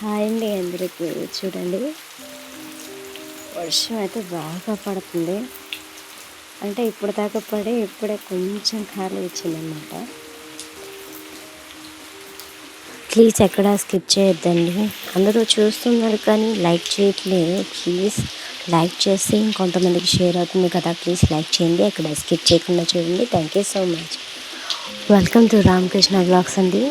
Hi అండి అందరికీ. చూడండి. వర్షం అయితే బాగా పడుతుంది. అంటే ఇప్పుడు దాకా పడి ఇప్పుడే కొంచెం ఖాళీ ఇచ్చిందనమాట ప్లీజ్ ఎక్కడ స్కిప్ చేయొద్దండి. అందరూ చూస్తున్నారు కానీ లైక్ చేయట్లేదు. ప్లీజ్ లైక్ చేసి ఇంకొంతమందికి షేర్ అవుతుంది కదా. ప్లీజ్ లైక్ చేయండి. ఎక్కడ స్కిప్ చేయకుండా చూడండి. Thank you so much. Welcome to Ramakrishna blogs అండి.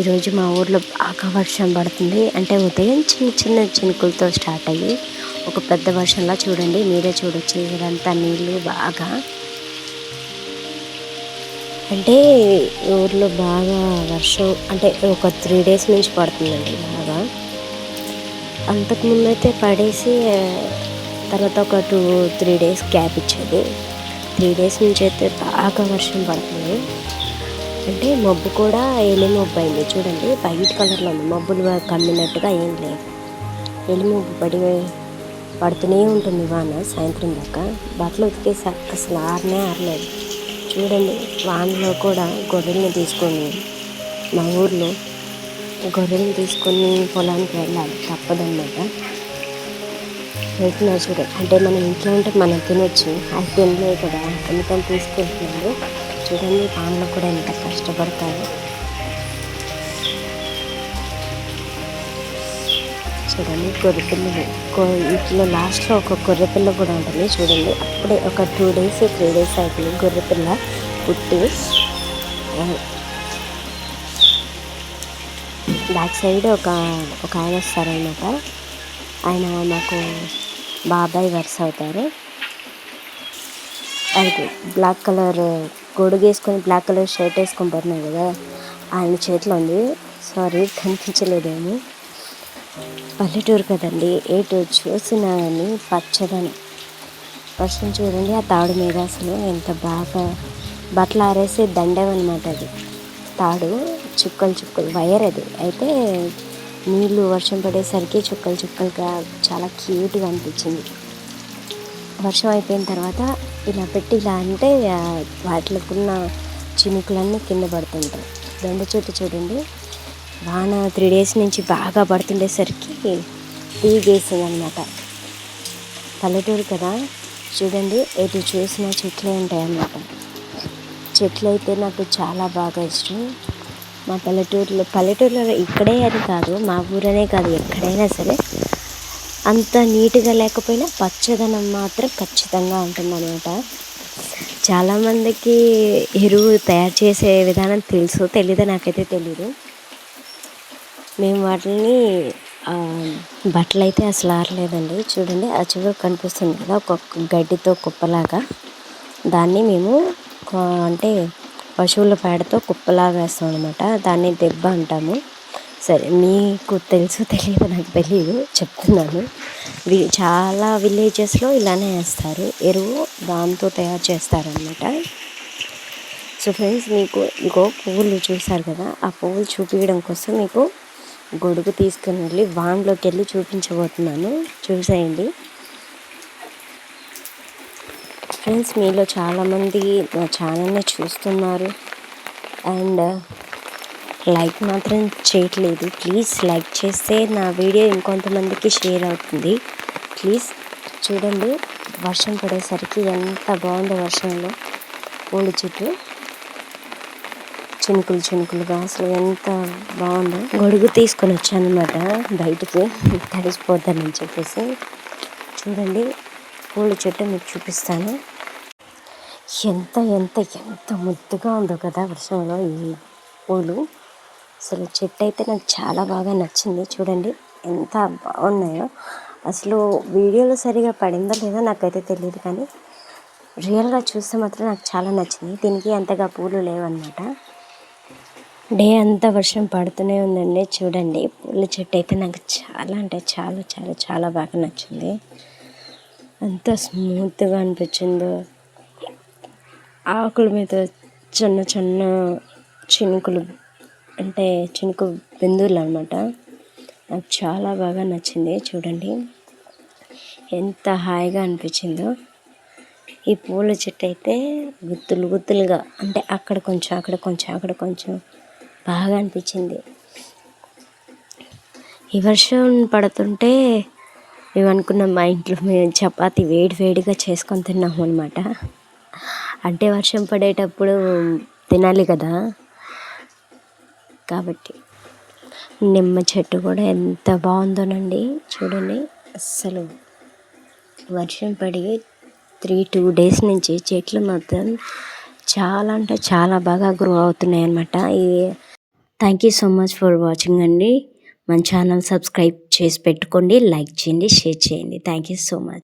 ఈరోజు మా ఊర్లో బాగా వర్షం పడుతుంది. అంటే ఉదయం చిన్న చిన్న చినుకులతో స్టార్ట్ అయ్యి ఒక పెద్ద వర్షంలా చూడండి. మీరే చూడొచ్చు. ఇదంతా నీళ్ళు బాగా. అంటే ఊర్లో బాగా వర్షం అంటే ఒక త్రీ డేస్ నుంచి పడుతుందండి బాగా. అంతకుముందు అయితే పడేసి తర్వాత ఒక టూ త్రీ డేస్ గ్యాప్ ఇచ్చేది. త్రీ డేస్ నుంచి అయితే బాగా వర్షం పడుతుంది. అంటే మబ్బు కూడా ఎలి మబ్బు అయింది. చూడండి వైట్ కలర్లో ఉంది. మబ్బులు కమ్మినట్టుగా ఏం లేదు ఎలి మబ్బు పడి పడుతూనే ఉంటుంది వాన సాయంత్రం దాకా. బట్టలు ఉతికేసి అసలు ఆరనే ఆరలేదు. చూడండి వానలో కూడా గొర్రెల్ని తీసుకొని మా ఊర్లో గొర్రెల్ని తీసుకొని పొలానికి వెళ్ళాలి. తప్పదన్నమాట. వెళ్తున్నారు చూడండి అంటే మనం ఇంట్లో ఉంటే మనం తినొచ్చు. అది తినలేదు కదా. అందుకని తీసుకెళ్తున్నాడు చూడండి పాములు కూడా ఎంత కష్టపడతారు చూడండి గొర్రె పిల్లలు. గొ- వీటిలో లాస్ట్లో ఒక గొర్రెపిల్ల కూడా ఉంటుంది. చూడండి అప్పుడే ఒక టూ డేస్ త్రీ డేస్ అవుతుంది గొర్రె పిల్ల పుట్టి బ్యాక్ సైడ్ ఒక ఒక ఆయన వస్తారనమాట ఆయన మాకు బాబాయ్ వర్స్ అవుతారు. అది బ్లాక్ కలర్ గొడుగు వేసుకొని బ్లాక్ కలర్ షర్ట్ వేసుకొని పోతున్నాయి కదా ఆయన చేతిలో ఉంది. సారీ కనిపించలేదేమో. పల్లెటూరు కదండి ఏటు చూసినా కానీ పచ్చదనం వర్షం చూడండి ఆ తాడు మీద అసలు ఎంత బాగా బట్టలు ఆరేసి దండేవన్నమాట అది. తాడు చుక్కలు చుక్కలు వైర్ అది. అయితే నీళ్ళు వర్షం పడేసరికి చుక్కలు చుక్కలుగా చాలా క్యూట్గా అనిపించింది. వర్షం అయిపోయిన తర్వాత ఇలా పెట్టి ఇలా అంటే వాటిలోకి ఉన్న చినుకులన్నీ కింద పడుతుంటాయి. దొండ చుట్టూ చూడండి. వాన త్రీ డేస్ నుంచి బాగా పడుతుండేసరికి తీగేసింది అనమాట పల్లెటూరు కదా చూడండి ఎటు చూసినా చెట్లే ఉంటాయి అన్నమాట చెట్లు అయితే నాకు చాలా బాగా ఇష్టం. మా పల్లెటూరులో పల్లెటూరులో ఇక్కడే అని కాదు మా ఊరనే కాదు ఎక్కడైనా సరే అంత నీట్గా లేకపోయినా పచ్చదనం మాత్రం ఖచ్చితంగా ఉంటుందన్నమాట. చాలామందికి ఎరువు తయారు చేసే విధానం తెలుసు తెలీదు నాకైతే తెలీదు. మేము వాటిని బట్టలు అయితే అసలు ఆరలేదండి. చూడండి ఆ చివరికి కనిపిస్తుంది కదా ఒక గడ్డితో కుప్పలాగా. దాన్ని మేము అంటే పశువుల పేడతో కుప్పలాగా వేస్తాం అనమాట దాన్ని దెబ్బ అంటాము. సరే మీకు తెలుసు తెలియదు నాకు తెలియదు చెప్తున్నాను. చాలా విలేజెస్లో ఇలానే వేస్తారు. ఎరువు దాంతో తయారు చేస్తారనమాట సో ఫ్రెండ్స్ మీకు ఇంకో పువ్వులు చూసారు కదా ఆ పువ్వులు చూపించడం కోసం మీకు గొడుగు తీసుకుని వెళ్ళి వాన్లోకి వెళ్ళి చూపించబోతున్నాను. చూసేయండి. ఫ్రెండ్స్ మీలో చాలామంది నా ఛానల్ని చూస్తున్నారు. అండ్ లైక్ మాత్రం చేయట్లేదు. ప్లీజ్ లైక్ చేస్తే నా వీడియో ఇంకొంతమందికి షేర్ అవుతుంది. ప్లీజ్ చూడండి వర్షం పడేసరికి ఎంత బాగుందో వర్షంలో. పూల చెట్టు చినుకులు చినుకులుగా అసలు ఎంత బాగుందో. గొడుగు తీసుకొని వచ్చాను అనమాట బయటికి తడిసిపోతానని చెప్పేసి. చూడండి పూల చెట్టు మీకు చూపిస్తాను. ఎంత ఎంత ఎంత ముద్దుగా ఉందో కదా వర్షంలో ఈ పూలు అసలు చెట్టు అయితే నాకు చాలా బాగా నచ్చింది. చూడండి ఎంత బాగున్నాయో. అసలు వీడియోలో సరిగా పడిందో లేదో నాకైతే తెలియదు కానీ రియల్గా చూస్తే మాత్రం నాకు చాలా నచ్చింది. దీనికి అంతగా పూలు లేవన్నమాట. డే అంతా వర్షం పడుతూనే ఉందండి. చూడండి పూల చెట్టు అయితే నాకు చాలా అంటే చాలా చాలా చాలా బాగా నచ్చింది. అంత స్మూత్గా అనిపించిందో. ఆకుల మీద చిన్న చిన్న చినుకులు అంటే చినుకు బిందువులు అనమాట నాకు చాలా బాగా నచ్చింది చూడండి. ఎంత హాయిగా అనిపించిందో. ఈ పూల చెట్టు అయితే గుత్తులు గుత్తులుగా అంటే అక్కడ కొంచెం అక్కడ కొంచెం అక్కడ కొంచెం బాగా అనిపించింది. ఈ వర్షం పడుతుంటే మేము అనుకున్నాం మా ఇంట్లో మేము చపాతి వేడి వేడిగా చేసుకొని తిన్నాము అనమాట అంటే వర్షం పడేటప్పుడు తినాలి కదా. కాబట్టి. నిమ్మ చెట్టు కూడా ఎంత బాగుందోనండి. చూడండి అస్సలు వర్షం పడి త్రీ టూ డేస్ నుంచి చెట్లు మాత్రం చాలా అంటే చాలా బాగా గ్రో అవుతున్నాయి అన్నమాట ఇది thank you so much for watching అండి. మన ఛానల్ సబ్స్క్రైబ్ చేసి పెట్టుకోండి లైక్ చేయండి షేర్ చేయండి. Thank you so much.